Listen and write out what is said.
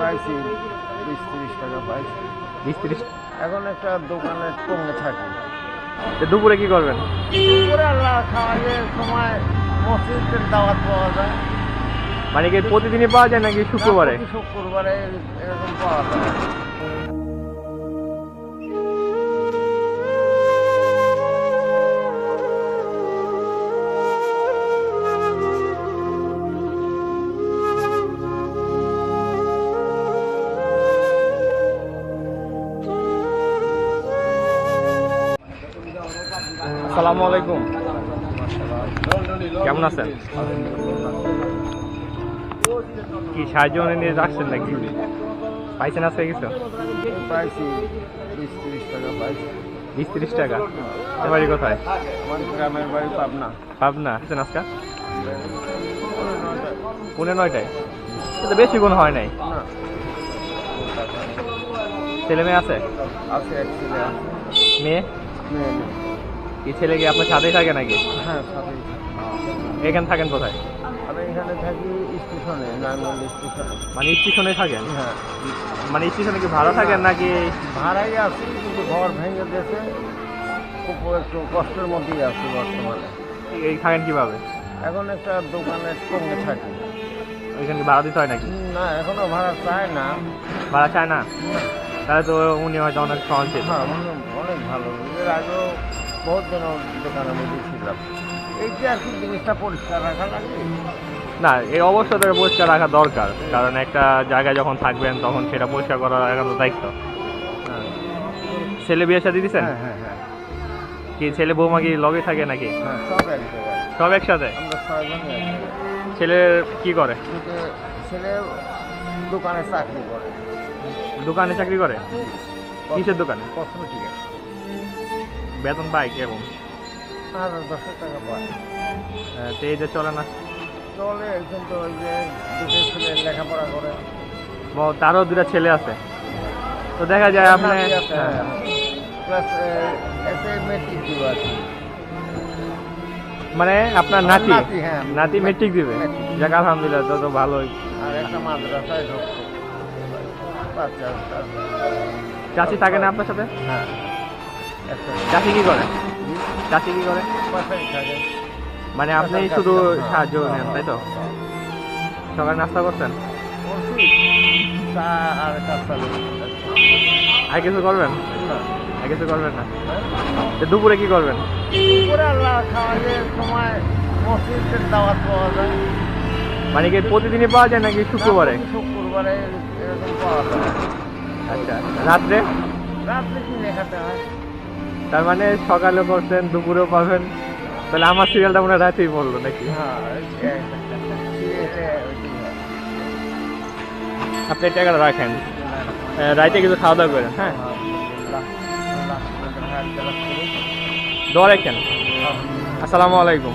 পাইছি বিশ তিরিশ টাকা পাইছি। বিশ তিরিশ? এখন একটা দোকানে টঙ্গে থাকি। দুপুরে কি করবেন? দুপুরে আল্লাহ খাওয়ালে সময় মসজিদের দাওয়াত পাওয়া যায়। মানে কি প্রতিদিনই পাওয়া যায় নাকি শুক্রবারে? শুক্রবারে এরকম পাওয়া যায়। আসসালামু আলাইকুম। কেমন আছেন? কি সাহায্য নিয়ে যাচ্ছেন নাকি? পাইছেন আজকে কিছু? পাইছি বিশ তিরিশ টাকা পাইছি। বিশ তিরিশ টাকা। বাড়ি কোথায়? আমার গ্রামের বাড়ি পাবনা। পাবনা। আজকে? পুনে নয়টায়? কিন্তু বেশি গুণ হয় নাই? ছেলে মেয়ে আছে? আছে মেয়ে? মেয়ে। কি ছেলে কি আপনার সাথেই থাকে নাকি? হ্যাঁ সাথেই এখানে থাকেন কোথায়? আমি এখানে থাকি স্টেশনে নারায়ণগঞ্জ স্টেশনে। মানে স্টেশনে থাকেন? হ্যাঁ। মানে স্টেশনে কি ভাড়া থাকেন নাকি? ভাড়াই আছি কিন্তু ঘর ভেঙে দিয়েছে খুব একটু কষ্টের মধ্যেই আছি বর্তমানে। এই থাকেন কীভাবে? এখন একটা দোকানে টঙ্গে থাকি। ওইখানে ভাড়া দিতে হয় নাকি? না এখনও ভাড়া চায় না। ভাড়া চায় না? তাহলে তো উনি হয়তো অনেক সহনশীল হ্যাঁ অনেক- অনেক ভালো। এর আগেও বহুত দিন ওর মধ্যে ছিলাম। এই আর কি জিনিসটা পরিষ্কার রাখা লাগে। না এই অবশ্যই তাকে পরিষ্কার রাখা দরকার। কারণ একটা জায়গায় যখন থাকবেন তখন সেটা পরিষ্কার করা একান্ত দায়িত্ব। হ্যাঁ। ছেলে বিয়ে সাথে দিচ্ছেন হ্যাঁ হ্যাঁ কি ছেলে বৌমা কি লগে থাকে নাকি? হ্যাঁ সব একসাথে। ছেলে কি করে? ছেলে দোকানে চাকরি করে। দোকানে চাকরি করে? কিসের দোকানে? কসমেটিক বেতন পায় কেমন আর দশ টাকা পায়। আহ, তো এই যে চলে না? চলে কিন্তু ওই যে দুটো ছেলে লেখাপড়া করে। ও, তারও দুটা ছেলে আছে? তো দেখা যায় আপনি হ্যাঁ। দিব মানে আপনার নাতি? নাতি, হ্যাঁ। মেট্রিক দিবে? Matric। যাক আলহামদুলিল্লাহ তো তো ভালোই আর একটা মাদ্রাসায় চাচি থাকে না আপনার সাথে? হ্যাঁ। চাচি কি করে? চাচি কি করে? মানে আপনি শুধু সাহায্য নেন তাই তো? সকালে নাস্তা করছেন আর কিছু করবেন? আর কিছু করবেন না? দুপুরে কি করবেন? মানে কি প্রতিদিনই পাওয়া যায় নাকি শুক্রবারে? শুক্রবারে আচ্ছা রাত্রে? রাত্রে কি লেখাতে হয়? তার মানে সকালে করছেন দুপুরেও পাবেন। তাহলে আমার সিরিয়ালটা মনে হয় রাতেই পড়ল নাকি? হ্যাঁ হয়। আপনি টাকাটা রাখেন। রাইতে কিছু খাওয়া দাওয়া করেন হ্যাঁ? করুন। দোয়া রাখেন। আসসালামু আলাইকুম।